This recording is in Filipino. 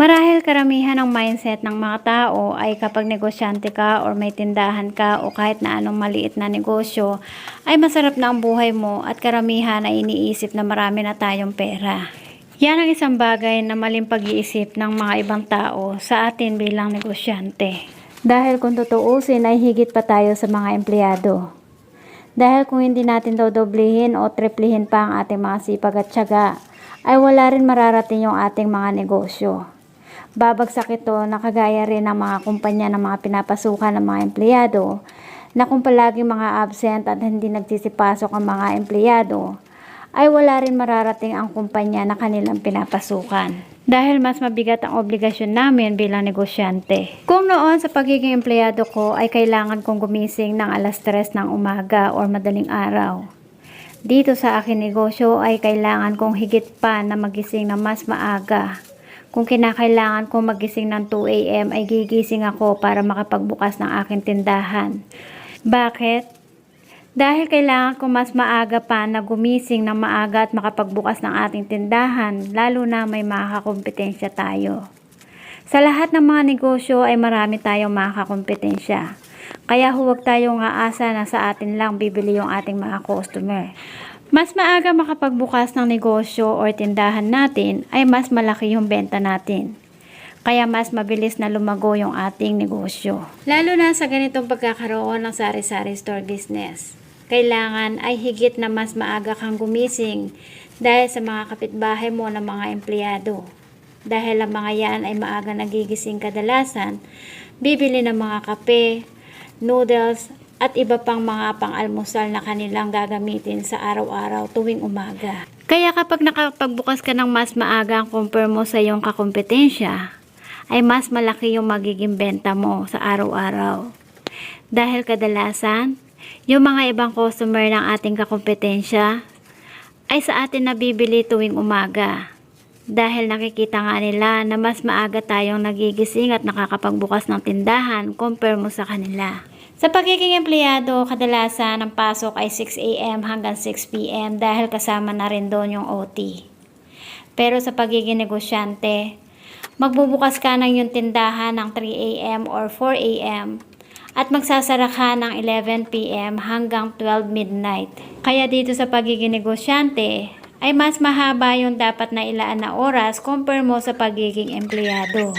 Dahil karamihan ng mindset ng mga tao ay kapag negosyante ka or may tindahan ka o kahit na anong maliit na negosyo, ay masarap na ang buhay mo at karamihan ay iniisip na marami na tayong pera. Yan ang isang bagay na maling pag-iisip ng mga ibang tao sa atin bilang negosyante. Dahil kung tutuusin ay higit pa tayo sa mga empleyado. Dahil kung hindi natin dodoblehin o triplihin pa ang ating mga sipag at tiyaga, ay wala rin mararating yung ating mga negosyo. Babagsak ito na kagaya rin ng mga kumpanya ng mga pinapasukan ng mga empleyado na kung palagi mga absent at hindi nagsisipasok ang mga empleyado, ay wala rin mararating ang kumpanya na kanilang pinapasukan. Dahil mas mabigat ang obligasyon namin bilang negosyante. Kung noon sa pagiging empleyado ko ay kailangan kong gumising ng alas 3 ng umaga or madaling araw. Dito sa akin negosyo ay kailangan kong higit pa na magising na mas maaga. Kung kinakailangan kong magising ng 2 a.m. ay gigising ako para makapagbukas ng aking tindahan. Bakit? Dahil kailangan ko mas maaga pa na gumising ng maaga at makapagbukas ng ating tindahan, lalo na may makakakompetensya tayo. Sa lahat ng mga negosyo ay marami tayong makakakompetensya. Kaya huwag tayong aasa na sa atin lang bibili yung ating mga customer. Mas maaga makapagbukas ng negosyo o tindahan natin ay mas malaki yung benta natin. Kaya mas mabilis na lumago yung ating negosyo. Lalo na sa ganitong pagkakaroon ng sari-sari store business. Kailangan ay higit na mas maaga kang gumising dahil sa mga kapitbahay mo ng mga empleyado. Dahil ang mga yan ay maaga nagigising kadalasan, bibili ng mga kape, noodles, at iba pang mga pang-almusal na kanilang gagamitin sa araw-araw tuwing umaga. Kaya kapag nakapagbukas ka ng mas maaga ang compare mo sa iyong kakompetensya, ay mas malaki yung magiging benta mo sa araw-araw. Dahil kadalasan, yung mga ibang customer ng ating kakompetensya ay sa atin nabibili tuwing umaga. Dahil nakikita nga nila na mas maaga tayong nagigising at nakakapagbukas ng tindahan compare mo sa kanila. Sa pagiging empleyado, kadalasan ang pasok ay 6 a.m. hanggang 6 p.m. dahil kasama na rin doon yung OT. Pero sa pagiging negosyante, magbubukas ka ng yung tindahan ng 3 a.m. or 4 a.m. at magsasara ka ng 11 p.m. hanggang 12 midnight. Kaya dito sa pagiging negosyante, ay mas mahaba yung dapat na ilaan na oras compare mo sa pagiging empleyado.